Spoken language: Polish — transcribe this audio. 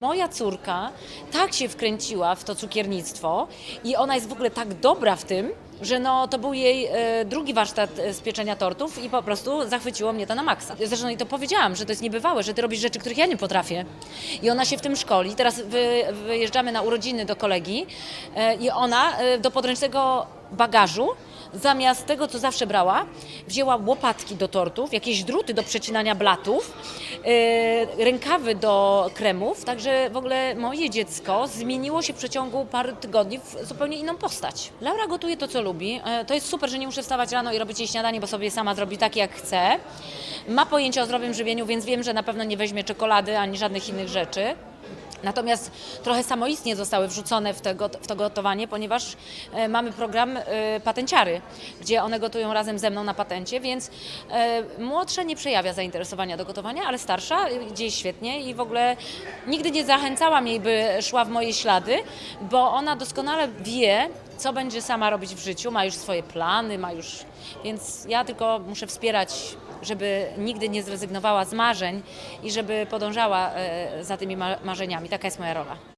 Moja córka tak się wkręciła w to cukiernictwo i ona jest w ogóle tak dobra w tym, że no, to był jej e, drugi warsztat e, z pieczenia tortów i po prostu zachwyciło mnie to na maksa. Zresztą i to powiedziałam, że to jest niebywałe, że ty robisz rzeczy, których ja nie potrafię. I ona się w tym szkoli. Teraz wy, wyjeżdżamy na urodziny do kolegi e, i ona e, do podręcznego bagażu zamiast tego, co zawsze brała, wzięła łopatki do tortów, jakieś druty do przecinania blatów, e, rękawy do kremów, także w ogóle moje dziecko zmieniło się w przeciągu paru tygodni w zupełnie inną postać. Laura gotuje to, co lubi. E, To jest super, że nie muszę wstawać rano i robić jej śniadanie, bo sobie sama zrobi tak, jak chce. Ma pojęcie o zdrowym żywieniu, więc wiem, że na pewno nie weźmie czekolady ani żadnych innych rzeczy. Natomiast trochę samoistnie zostały wrzucone w, w to gotowanie, ponieważ e, mamy program e, patenciary, gdzie one gotują razem ze mną na patencie, więc e, młodsza nie przejawia zainteresowania do gotowania, ale starsza e, idzie jej świetnie i w ogóle nigdy nie zachęcałam jej, by szła w moje ślady, bo ona doskonale wie, co będzie sama robić w życiu, ma już swoje plany, ma już. Więc ja tylko muszę wspierać, żeby nigdy nie zrezygnowała z marzeń i żeby podążała e, za tymi ma- marzeniami. Taka jest moja rola.